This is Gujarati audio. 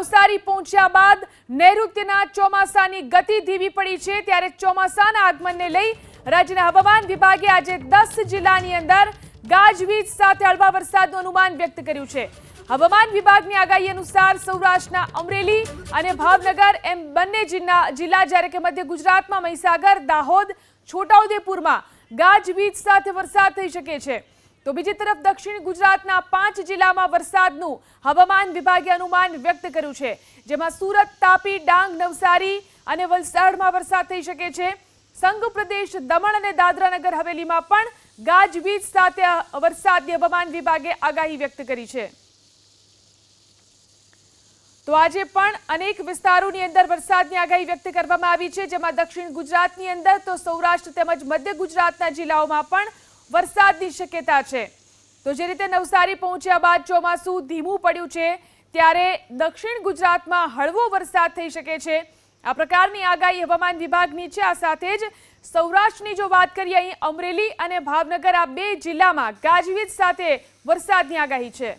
નવસારી પહોંચ્યા બાદ નૈઋત્યના ચોમાસાની ગતિ ધીમી પડી છે. ત્યારે ચોમાસાના આગમનને લઈ રાજ્યના હવામાન વિભાગે આજે દસ જિલ્લાની અંદર ગાજવીજ સાથે હળવા વરસાદનું અનુમાન વ્યક્ત કર્યું છે. હવામાન વિભાગની આગાહી અનુસાર સૌરાષ્ટ્રના અમરેલી અને ભાવનગર એમ બંને જિલ્લા જ્યારે કે મધ્ય ગુજરાતમાં, મહીસાગર, દાહોદ, છોટાઉદેપુરમાં ગાજવીજ સાથે વરસાદ થઈ શકે છે. તો બીજી તરફ દક્ષિણ ગુજરાતના પાંચ જિલ્લામાં વરસાદનું હવામાન વિભાગે અનુમાન વ્યક્ત કર્યું છે, જેમાં સુરત, તાપી, ડાંગ, નવસારી અને વલસાડમાં વરસાદ થઈ શકે છે. સંઘ પ્રદેશ, દમણ અને દાદરાનગર હવેલીમાં પણ ગાજવીજ સાથે વરસાદની હવામાન વિભાગે આગાહી વ્યક્ત કરી છે. તો આજે પણ અનેક વિસ્તારોની અંદર વરસાદની આગાહી વ્યક્ત કરવામાં આવી છે, જેમાં દક્ષિણ ગુજરાતની અંદર તો સૌરાષ્ટ્ર તેમજ મધ્ય ગુજરાતના જિલ્લાઓમાં પણ વરસાદની શક્યતા છે. તો જે રીતે નવસારી પહોંચ્યા બાદ ચોમાસું ધીમું પડ્યું છે, ત્યારે દક્ષિણ ગુજરાતમાં હળવો વરસાદ થઈ શકે છે. આ પ્રકારની આગાહી હવામાન વિભાગની છે. આ સાથે જ સૌરાષ્ટ્રની જો વાત કરીએ, અહીં અમરેલી અને ભાવનગર આ બે જિલ્લામાં ગાજવીજ સાથે વરસાદની આગાહી છે.